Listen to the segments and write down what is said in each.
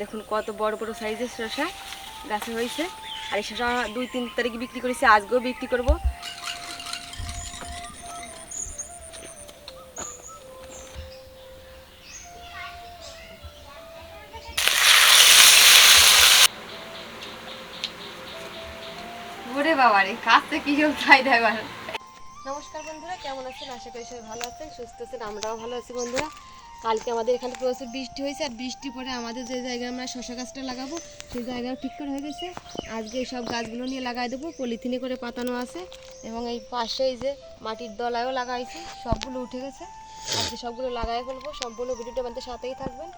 দেখুন কত বড় বড় সাইজের শসা গাছে হয়েছে। আর এই শসা দুই তিন তারিখে বিক্রি করেছি, আজকেও বিক্রি করব। কি নমস্কার বন্ধুরা, কেমন আছেন? আশা করি সবাই ভালো আছেন, সুস্থ আছেন, আমরাও ভালো আছি বন্ধুরা। কালকে আমাদের এখানে প্রচুর বৃষ্টি হয়েছে, আর বৃষ্টি পরে আমাদের যে জায়গায় আমরা শশা গাছটা লাগাবো, সেই জায়গাও ঠিক করে হয়ে গেছে। আজকে সব গাছগুলো নিয়ে লাগাই দেবো, পলিথিনে করে পাতানো আছে, এবং এই পাশেই যে মাটির দলায়ও লাগাইছি, সবগুলো উঠে গেছে। আজকে সবগুলো লাগাই ফেলব, সম্পূর্ণ ভিডিওটা আমাদের সাথেই থাকবেন।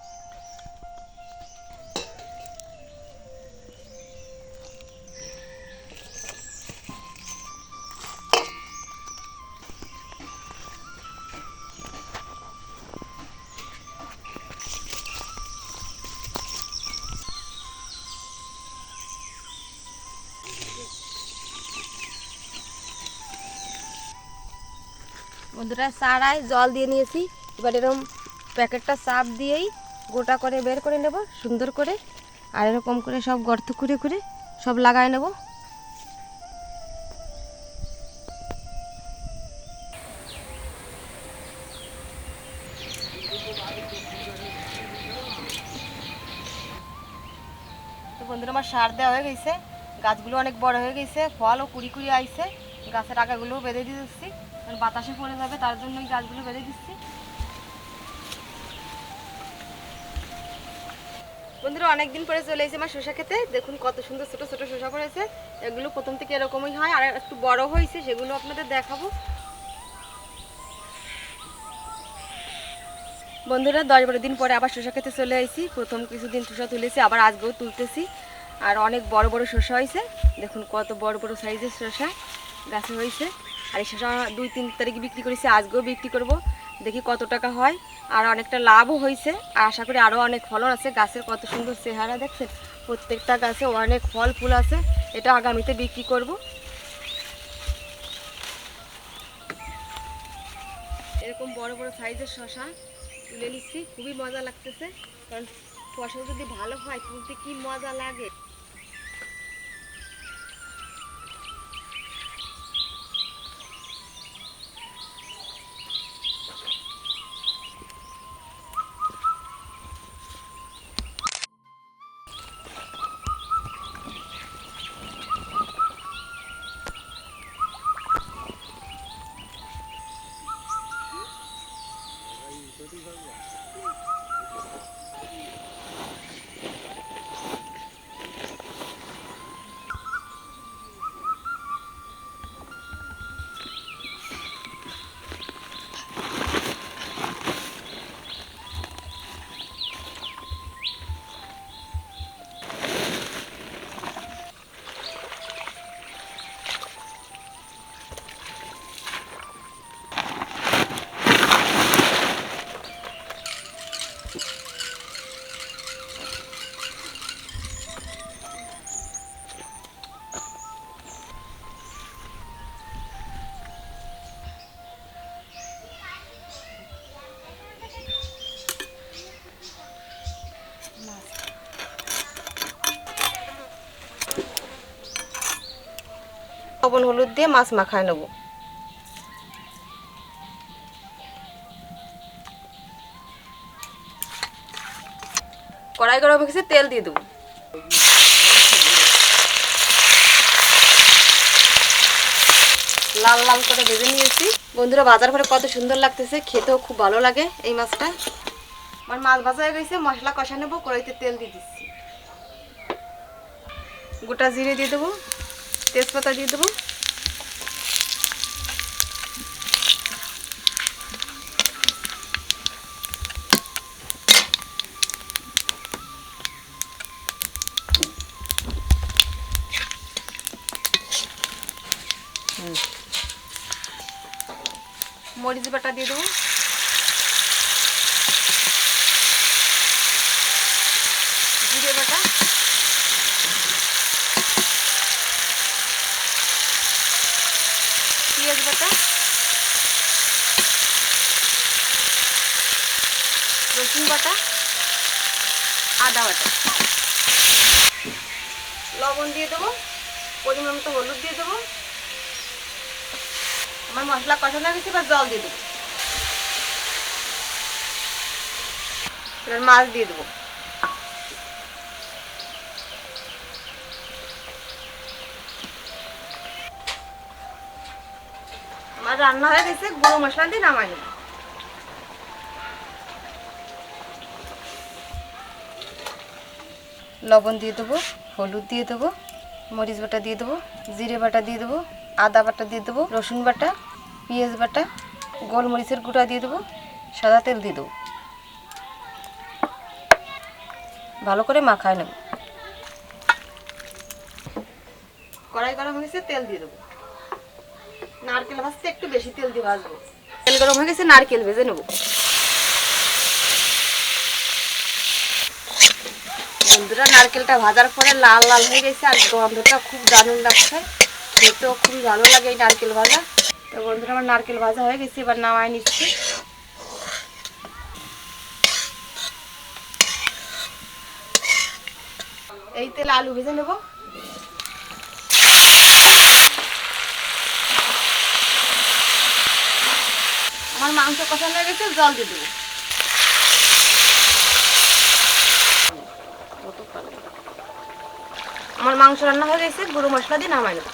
বন্ধুরা সারায় জল দিয়ে নিয়েছি। এবার এরকম প্যাকেটটা চাপ দিয়েই গোটা করে বের করে নেব, সুন্দর করে। আর এরকম করে সব গর্ত করে করে সব লাগায় নেব। বন্ধুরা আমার সার দেওয়া হয়ে গেছে। গাছগুলো অনেক বড় হয়ে গেছে, ফলও কুড়ি কুড়ি আইছে। গাছের আগাগুলোও বেঁধে দিয়ে দিচ্ছি। বাতাসে পড়ে যাবে, তার জন্য এই গাছগুলো বেঁধে দিচ্ছি। বন্ধুরা, অনেকদিন পরে চলে এসেছে আমার শসা খেতে। দেখুন কত সুন্দর ছোট ছোট শসা পড়েছে। এগুলো প্রথম থেকে এরকমই হয়, আর একটু বড় হয়েছে, সেগুলো আপনাদের দেখাবো। বন্ধুরা, দশ বারো দিন পরে আবার শসা খেতে চলে আসি প্রথম কিছুদিন শসা তুলেছি, আবার আজকেও তুলতেছি। আর অনেক বড় বড় শসা হয়েছে। দেখুন কত বড় বড় সাইজের শসা। গাছে হয়েছে। আর এই শসা দুই তিন তারিখে বিক্রি করেছি, আজকেও বিক্রি করব। দেখি কত টাকা হয়। আর অনেকটা লাভও হয়েছে। আর আশা করি আরও অনেক ফলন আছে। গাছের কত সুন্দর চেহারা, দেখছেন? প্রত্যেকটা গাছে অনেক ফল, ফুল আছে। এটা আগামীতে বিক্রি করব। এরকম বড় বড় সাইজের শশা তুলে নিচ্ছি। খুবই মজা লাগতেছে। কারণ ফসল যদি ভালো হয়, তুলতে কি মজা লাগে? লবণ, হলুদ দিয়ে মাছ মাখায় নেব। কড়াই গরম হয়ে গেছে, তেল দিয়ে দেবো। লাল লাল করে ভেজে নিয়েছি। বন্ধুরা, বাজার করে কত সুন্দর লাগতেছে, খেতেও খুব ভালো লাগে এই মাছটা। আমার মাছ ভাজা হয়ে গেছে, মশলা কষা নেব, কড়াইতে তেল দিয়ে দিচ্ছি। গোটা জিরে দিয়ে দেবো। তেজপাতা দিয়ে দেবো। মরিচ বাটা দিয়ে দেবো জিরে বাটা পেঁয়াজ বাটা। রসুন বাটা। আদা বাটা। লবণ দিয়ে দেবো। পরিমাণ মতো হলুদ দিয়ে দেবো। আমার মশলা কষানো গেছে, এবার জল দিয়ে দেবো। এবার মাছ দিয়ে দেবো। আমার রান্না হয়ে গেছে গুঁড়ো মশলা দিয়ে নামাই লবণ দিয়ে দেবো হলুদ দিয়ে দেবো মরিচ বাটা দিয়ে দেবো জিরে বাটা দিয়ে দেবো আদা বাটা দিয়ে দেবো রসুন বাটা পেঁয়াজ বাটা গোলমরিচের গুঁড়া দিয়ে দেবো সাদা তেল দিয়ে দেবো। ভালো করে মাখায় নেব। কড়াই গরম হয়ে গেছে তেল দিয়ে দেবো। নারকেল ভাজতে একটু বেশি তেল দিয়ে ভাজবো। তেল গরম হয়ে গেছে, নারকেল ভেজে নেব। বন্ধুরা, নারকেলটা ভাজার পরে লাল লাল হয়ে গেছে আর গন্ধটা খুব দারুণ লাগছে। খেতেও খুব ভালো লাগে এই নারকেল ভাজা। তো বন্ধুরা, আমার নারকেল ভাজা হয়ে গেছে, এবার নামায় নিচ্ছি। এই তেলে আলু ভেজে নেব। আমার মাংস কষানো হয়ে গেছে, জল দিয়ে দেবো। আমার মাংস রান্না হয়ে গেছে, গুঁড়ো মশলা দিয়ে নামাই নেব।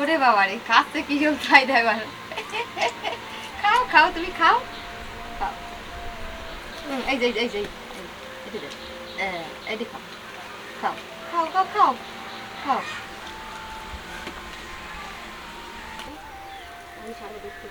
ওরে বাবা রে কাছে কি সব খাই দেবার খাও তুমি খাও? খাও। এই যে এই যে, যে খাও। খাও খাও খাও খাও খাও। আমি সারা দেখতে